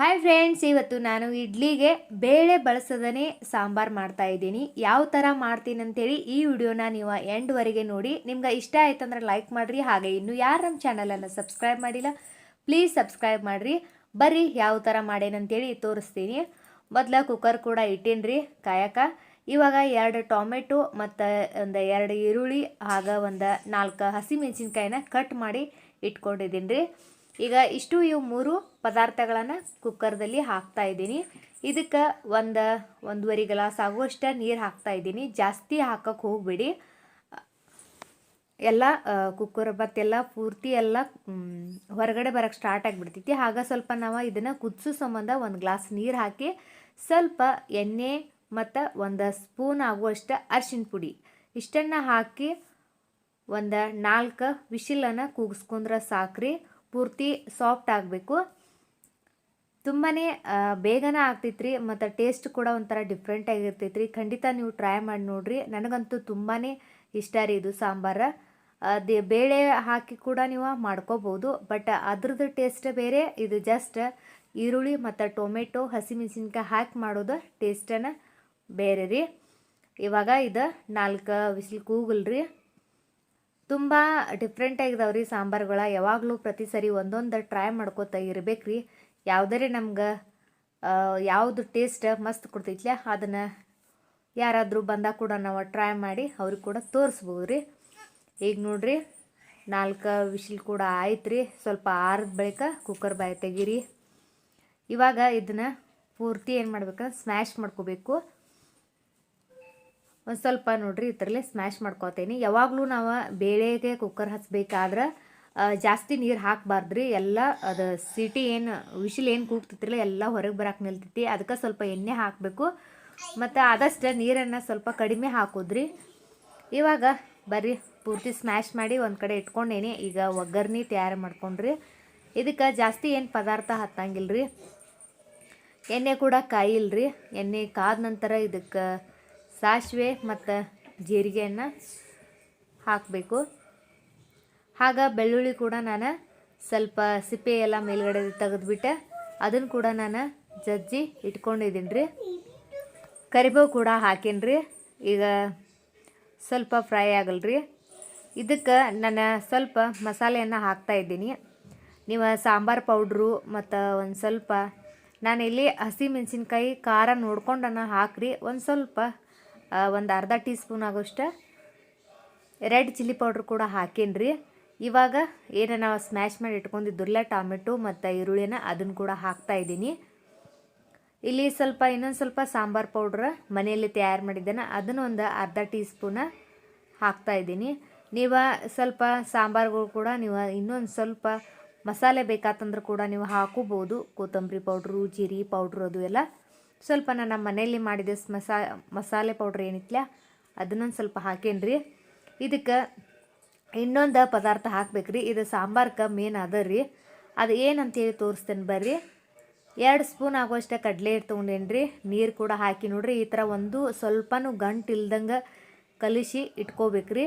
Hi friends ಇವತ್ತು ನಾನು ಇಡ್ಲಿಗೆ ಬೇಳೆ ಬಳಸದನೇ ಸಾಂಬಾರು ಮಾಡ್ತಾ ಇದ್ದೀನಿ. ಯಾವ ಥರ ಮಾಡ್ತೀನಿ ಅಂತೇಳಿ ಈ ವಿಡಿಯೋನ ನೀವು ಎಂಡ್ವರೆಗೆ ನೋಡಿ. ನಿಮ್ಗೆ ಇಷ್ಟ ಆಯ್ತಂದ್ರೆ ಲೈಕ್ ಮಾಡಿರಿ. ಹಾಗೆ ಇನ್ನು ಯಾರು ನಮ್ಮ ಚಾನಲನ್ನು ಸಬ್ಸ್ಕ್ರೈಬ್ ಮಾಡಿಲ್ಲ ಪ್ಲೀಸ್ ಸಬ್ಸ್ಕ್ರೈಬ್ ಮಾಡಿರಿ. ಬರ್ರಿ ಯಾವ ಥರ ಮಾಡೇನಂತೇಳಿ ತೋರಿಸ್ತೀನಿ. ಮೊದಲ ಕುಕ್ಕರ್ ಕೂಡ ಇಟ್ಟೀನಿ ಕಾಯಕ. ಇವಾಗ ಎರಡು ಟೊಮೆಟೊ ಮತ್ತು ಒಂದು ಎರಡು ಈರುಳ್ಳಿ, ಆಗ ಒಂದು ನಾಲ್ಕು ಹಸಿಮೆಣಸಿನ್ಕಾಯಿನ ಕಟ್ ಮಾಡಿ ಇಟ್ಕೊಂಡಿದ್ದೀನಿ ರೀ ಈಗ ಇಷ್ಟು ಇವು ಮೂರು. ಪದಾರ್ಥಗಳನ್ನು ಕುಕ್ಕರ್ದಲ್ಲಿ ಹಾಕ್ತಾ ಇದ್ದೀನಿ. ಇದಕ್ಕೆ ಒಂದು, ಒಂದೂವರೆ ಗ್ಲಾಸ್ ಆಗುವಷ್ಟು ನೀರು ಹಾಕ್ತಾ ಇದ್ದೀನಿ. ಜಾಸ್ತಿ ಹಾಕಕ್ಕೆ ಹೋಗಬೇಡಿ. ಎಲ್ಲ ಕುಕ್ಕರ್ ಮತ್ತೆಲ್ಲ ಪೂರ್ತಿ ಎಲ್ಲ ಹೊರಗಡೆ ಬರೋಕ್ಕೆ ಸ್ಟಾರ್ಟ್ ಆಗಿಬಿಡ್ತೈತಿ. ಆಗ ಸ್ವಲ್ಪ ನಾವು ಇದನ್ನು ಕುದಿಸೋ ಸಂಬಂಧ ಒಂದು ಗ್ಲಾಸ್ ನೀರು ಹಾಕಿ, ಸ್ವಲ್ಪ ಎಣ್ಣೆ ಮತ್ತು ಒಂದು ಸ್ಪೂನ್ ಆಗುವಷ್ಟು ಅರ್ಶಿನ ಪುಡಿ. ಇಷ್ಟನ್ನು ಹಾಕಿ ಒಂದು ನಾಲ್ಕು ವಿಶಿಲನ್ನು ಕೂಗಿಸ್ಕೊಂಡ್ರೆ ಸಾಕ್ರಿ. ಪೂರ್ತಿ ಸಾಫ್ಟ್ ಆಗಬೇಕು. ತುಂಬಾ ಬೇಗನೆ ಆಗ್ತೈತ್ರಿ, ಮತ್ತು ಟೇಸ್ಟ್ ಕೂಡ ಒಂಥರ ಡಿಫ್ರೆಂಟ್ ಆಗಿರ್ತೈತ್ರಿ. ಖಂಡಿತ ನೀವು ಟ್ರೈ ಮಾಡಿ ನೋಡಿರಿ. ನನಗಂತೂ ತುಂಬಾ ಇಷ್ಟ ರೀ ಇದು ಸಾಂಬಾರು. ಅದೇ ಬೇಳೆ ಹಾಕಿ ಕೂಡ ನೀವು ಮಾಡ್ಕೋಬೋದು, ಬಟ್ ಅದ್ರದ್ದು ಟೇಸ್ಟ್ ಬೇರೆ, ಇದು ಜಸ್ಟ್ ಈರುಳ್ಳಿ ಮತ್ತು ಟೊಮೆಟೊ, ಹಸಿಮೆಣಸಿನ್ಕಾಯಿ ಹಾಕಿ ಮಾಡೋದು ಟೇಸ್ಟನ್ನು ಬೇರೆ ರೀ. ಇವಾಗ ಇದು ನಾಲ್ಕು ವಿಸಿಲ್ ಕೂಗಲ್ರಿ ತುಂಬ ಡಿಫ್ರೆಂಟ್ ಆಗಿದಾವೆ ರೀ ಸಾಂಬಾರುಗಳ. ಯಾವಾಗಲೂ ಪ್ರತಿ ಸರಿ ಒಂದೊಂದು ಟ್ರೈ ಮಾಡ್ಕೋತ ಇರ್ಬೇಕು ರೀ ಯಾವುದೇ ನಮ್ಗೆ ಯಾವುದು ಟೇಸ್ಟ್ ಮಸ್ತ್ ಕೊಡ್ತೈತ್ಲ ಅದನ್ನು ಯಾರಾದರೂ ಬಂದಾಗ ಕೂಡ ನಾವು ಟ್ರೈ ಮಾಡಿ ಅವ್ರಿಗೆ ಕೂಡ ತೋರಿಸ್ಬೋದು ರೀ ಈಗ ನೋಡ್ರಿ, ನಾಲ್ಕು ವಿಶಿಲ್ ಕೂಡ ಆಯ್ತು ರೀ ಸ್ವಲ್ಪ ಆರದ ಬಳಿಕ ಕುಕ್ಕರ್ ಬಾಯಿ ತೆಗೀರಿ. ಇವಾಗ ಇದನ್ನು ಪೂರ್ತಿ ಏನು ಮಾಡ್ಬೇಕು ಸ್ಮ್ಯಾಶ್ ಮಾಡ್ಕೋಬೇಕು. ಒಂದು ಸ್ವಲ್ಪ ನೋಡ್ರಿ, ಈ ಸ್ಮ್ಯಾಶ್ ಮಾಡ್ಕೋತೀನಿ. ಯಾವಾಗಲೂ ನಾವು ಬೇಳೆಗೆ ಕುಕ್ಕರ್ ಹಚ್ಬೇಕಾದ್ರೆ ಜಾಸ್ತಿ ನೀರು ಹಾಕಬಾರ್ದ್ರಿ. ಎಲ್ಲ ಅದು ಸಿಟಿ ಏನು, ವಿಶಿಲ್ ಏನು ಕೂಗ್ತಿತ್ತಿರಲ್ಲ, ಎಲ್ಲ ಹೊರಗೆ ಬರಕ್ಕೆ ನಿಲ್ತೈತಿ ಅದಕ್ಕೆ ಸ್ವಲ್ಪ ಎಣ್ಣೆ ಹಾಕಬೇಕು. ಮತ್ತು ಆದಷ್ಟು ನೀರನ್ನು ಸ್ವಲ್ಪ ಕಡಿಮೆ ಹಾಕೋದ್ರಿ. ಇವಾಗ ಬರ್ರಿ, ಪೂರ್ತಿ ಸ್ಮ್ಯಾಶ್ ಮಾಡಿ ಒಂದು ಕಡೆ ಇಟ್ಕೊಂಡೇನಿ. ಈಗ ಒಗ್ಗರ್ನಿ ತಯಾರು ಮಾಡ್ಕೊಂಡ್ರಿ. ಇದಕ್ಕೆ ಜಾಸ್ತಿ ಏನು ಪದಾರ್ಥ ಹತ್ತಂಗಿಲ್ಲ ರೀ ಎಣ್ಣೆ ಕೂಡ ಕಾಯಿಲ್ರಿ. ಎಣ್ಣೆ ಕಾದ ನಂತರ ಇದಕ್ಕೆ ಸಾಸಿವೆ ಮತ್ತು ಜೀರಿಗೆಯನ್ನು ಹಾಕಬೇಕು. ಆಗ ಬೆಳ್ಳುಳ್ಳಿ ಕೂಡ ನಾನು ಸ್ವಲ್ಪ ಸಿಪ್ಪೆ ಎಲ್ಲ ಮೇಲ್ಗಡೆ ತೆಗೆದುಬಿಟ್ಟೆ. ಅದನ್ನು ಕೂಡ ನಾನು ಜಜ್ಜಿ ಇಟ್ಕೊಂಡಿದ್ದೀನಿ ರೀ ಕರಿಬೇವು ಕೂಡ ಹಾಕೀನಿ ಈಗ ಸ್ವಲ್ಪ ಫ್ರೈ ಆಗಲ್ರಿ. ಇದಕ್ಕೆ ನಾನು ಸ್ವಲ್ಪ ಮಸಾಲೆಯನ್ನು ಹಾಕ್ತಾ ಇದ್ದೀನಿ. ನೀವು ಸಾಂಬಾರು ಪೌಡ್ರು ಮತ್ತು ಒಂದು ಸ್ವಲ್ಪ ನಾನಿಲ್ಲಿ ಹಸಿ ಮೆಣಸಿನ್ಕಾಯಿ ಖಾರ ನೋಡ್ಕೊಂಡನ್ನು ಹಾಕ್ರಿ. ಒಂದು ಸ್ವಲ್ಪ ಒಂದು ಅರ್ಧ ಟೀ ಸ್ಪೂನ್ ಆಗೋಷ್ಟು ರೆಡ್ ಚಿಲ್ಲಿ ಪೌಡ್ರ್ ಕೂಡ ಹಾಕೀನಿ ರೀ ಇವಾಗ ಏನ ನಾವು ಸ್ಮ್ಯಾಶ್ ಮಾಡಿ ಇಟ್ಕೊಂಡಿದ್ದಿರಲ್ಲ ಟೊಮೆಟೊ ಮತ್ತು ಈರುಳ್ಳಿನ ಅದನ್ನು ಕೂಡ ಹಾಕ್ತಾ ಇದ್ದೀನಿ. ಇಲ್ಲಿ ಸ್ವಲ್ಪ ಇನ್ನೊಂದು ಸ್ವಲ್ಪ ಸಾಂಬಾರು ಪೌಡ್ರ್ ಮನೆಯಲ್ಲಿ ತಯಾರು ಮಾಡಿದ್ದೇನೆ ಅದನ್ನು ಒಂದು ಅರ್ಧ ಟೀ ಸ್ಪೂನ ಹಾಕ್ತಾ ಇದ್ದೀನಿ. ನೀವು ಸ್ವಲ್ಪ ಸಾಂಬಾರುಗಳು ಕೂಡ ನೀವು ಇನ್ನೊಂದು ಸ್ವಲ್ಪ ಮಸಾಲೆ ಬೇಕಾತಂದ್ರೆ ಕೂಡ ನೀವು ಹಾಕೋಬೋದು. ಕೊತ್ತಂಬರಿ ಪೌಡ್ರು ಜೀರಿ ಪೌಡ್ರು ಅದು ಎಲ್ಲ. ಸ್ವಲ್ಪ ನಾನು ನಮ್ಮ ಮನೆಯಲ್ಲಿ ಮಾಡಿದ ಮಸಾ ಮಸಾಲೆ ಪೌಡ್ರ್ ಏನಿತ್ತಲ್ಲ ಅದನ್ನೊಂದು ಸ್ವಲ್ಪ ಹಾಕೇನ್ರಿ. ಇದಕ್ಕೆ ಇನ್ನೊಂದು ಪದಾರ್ಥ ಹಾಕ್ಬೇಕ್ರಿ. ಇದು ಸಾಂಬಾರ್ಕ ಮೇನ್ ಅದ ರೀ ಅದು ಏನಂತೇಳಿ ತೋರಿಸ್ತೇನೆ ಬರ್ರಿ. ಎರಡು ಸ್ಪೂನ್ ಆಗುವಷ್ಟೇ ಕಡಲೆ ಹಿಟ್ಟು ತೊಗೊಂಡೇನಿ ರೀ ನೀರು ಕೂಡ ಹಾಕಿ ನೋಡ್ರಿ, ಈ ಥರ ಒಂದು ಸ್ವಲ್ಪನೂ ಗಂಟು ಇಲ್ದಂಗೆ ಕಲಿಸಿ ಇಟ್ಕೋಬೇಕ್ರಿ.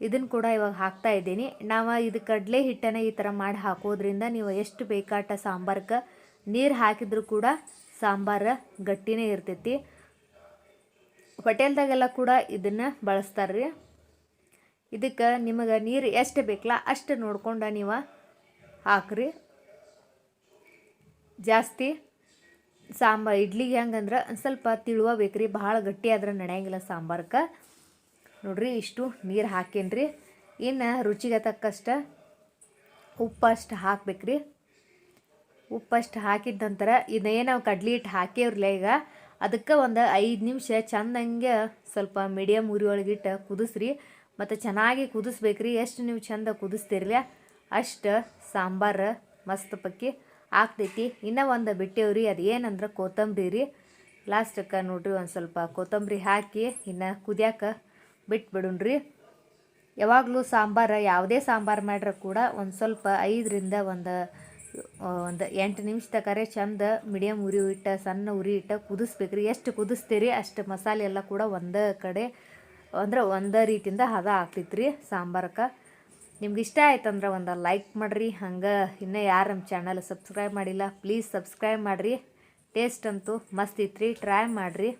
ಇದನ್ನು ಕೂಡ ಇವಾಗ ಹಾಕ್ತಾ ಇದ್ದೀನಿ. ನಾವು ಇದು ಕಡಲೆ ಹಿಟ್ಟನ್ನು ಈ ಥರ ಮಾಡಿ ಹಾಕೋದ್ರಿಂದ ನೀವು ಎಷ್ಟು ಬೇಕಾಟ ಸಾಂಬಾರ್ಗೆ ನೀರು ಹಾಕಿದರೂ ಕೂಡ ಸಾಂಬಾರು ಗಟ್ಟಿನೇ ಇರ್ತೈತಿ. ಹೋಟೆಲ್ದಾಗೆಲ್ಲ ಕೂಡ ಇದನ್ನು ಬಳಸ್ತಾರೆ ರೀ ಇದಕ್ಕೆ ನಿಮಗೆ ನೀರು ಎಷ್ಟು ಬೇಕಲ್ಲ ಅಷ್ಟು ನೋಡ್ಕೊಂಡು ನೀವು ಹಾಕ್ರಿ. ಜಾಸ್ತಿ ಸಾಂಬಾರು ಇಡ್ಲಿಗೆ ಹೆಂಗಂದ್ರೆ ಒಂದು ಸ್ವಲ್ಪ ತಿಳುವ ಬೇಕ್ರಿ, ಭಾಳ ಗಟ್ಟಿ ಆದ್ರೆ ನಡೆಯಂಗಿಲ್ಲ ಸಾಂಬಾರ್ಕ. ನೋಡ್ರಿ ಇಷ್ಟು ನೀರು ಹಾಕೇನ್ರಿ. ಇನ್ನು ರುಚಿಗೆ ತಕ್ಕಷ್ಟು ಉಪ್ಪು ಅಷ್ಟು ಹಾಕ್ಬೇಕ್ರಿ. ಉಪ್ಪಷ್ಟು ಹಾಕಿದ ನಂತರ ಇದೇನು ನಾವು ಕಡ್ಲಿ ಹಿಟ್ಟು ಹಾಕೇವ್ರಲ್ಲ ಈಗ, ಅದಕ್ಕೆ ಒಂದು ಐದು ನಿಮಿಷ ಚಂದಂಗೆ ಸ್ವಲ್ಪ ಮೀಡಿಯಮ್ ಉರಿ ಒಳಗಿಟ್ಟು ಕುದಿಸ್ರಿ. ಮತ್ತು ಚೆನ್ನಾಗಿ ಕುದಿಸ್ಬೇಕ್ರಿ. ಎಷ್ಟು ನೀವು ಚಂದ ಕುದಿಸ್ತಿರ್ಲ ಅಷ್ಟು ಸಾಂಬಾರು ಮಸ್ತ್ ಪಕ್ಕಿ ಆಗ್ತೈತಿ. ಇನ್ನೂ ಒಂದು ಬಿಟ್ಟೇವ್ರಿ, ಅದು ಏನಂದ್ರೆ ಕೊತ್ತಂಬರಿ ರೀ ಲಾಸ್ಟಕ್ಕೆ ನೋಡ್ರಿ ಒಂದು ಸ್ವಲ್ಪ ಕೊತ್ತಂಬರಿ ಹಾಕಿ ಇನ್ನು ಕುದಿಯಾಕ ಬಿಟ್ಬಿಡುಣ್ರಿ. ಯಾವಾಗಲೂ ಸಾಂಬಾರು, ಯಾವುದೇ ಸಾಂಬಾರು ಮಾಡ್ರೆ ಕೂಡ ಒಂದು ಸ್ವಲ್ಪ ಐದರಿಂದ ಒಂದು ಒಂದು ಎಂಟು ನಿಮಿಷ ತಕರೆ ಚಂದ ಮೀಡಿಯಮ್ ಉರಿ ಇಟ್ಟ, ಸಣ್ಣ ಉರಿ ಇಟ್ಟು ಕುದಿಸ್ಬೇಕ್ರಿ. ಎಷ್ಟು ಕುದಿಸ್ತೀರಿ ಅಷ್ಟು ಮಸಾಲೆ ಎಲ್ಲ ಕೂಡ ಒಂದು ಕಡೆ ಅಂದ್ರೆ ಒಂದೇ ರೀತಿಯಿಂದ ಹದ ಆಗ್ತೈತ್ರಿ ಸಾಂಬಾರಕ್ಕೆ. ನಿಮ್ಗೆ ಇಷ್ಟ ಆಯ್ತಂದ್ರೆ ಒಂದು ಲೈಕ್ ಮಾಡಿರಿ. ಹಂಗೆ ಇನ್ನೂ ಯಾರು ನಮ್ಮ ಚಾನಲ್ ಸಬ್ಸ್ಕ್ರೈಬ್ ಮಾಡಿಲ್ಲ ಪ್ಲೀಸ್ ಸಬ್ಸ್ಕ್ರೈಬ್ ಮಾಡಿರಿ. ಟೇಸ್ಟ್ ಅಂತೂ ಮಸ್ತ್ ಇತ್ತು ರೀ ಟ್ರೈ ಮಾಡಿರಿ.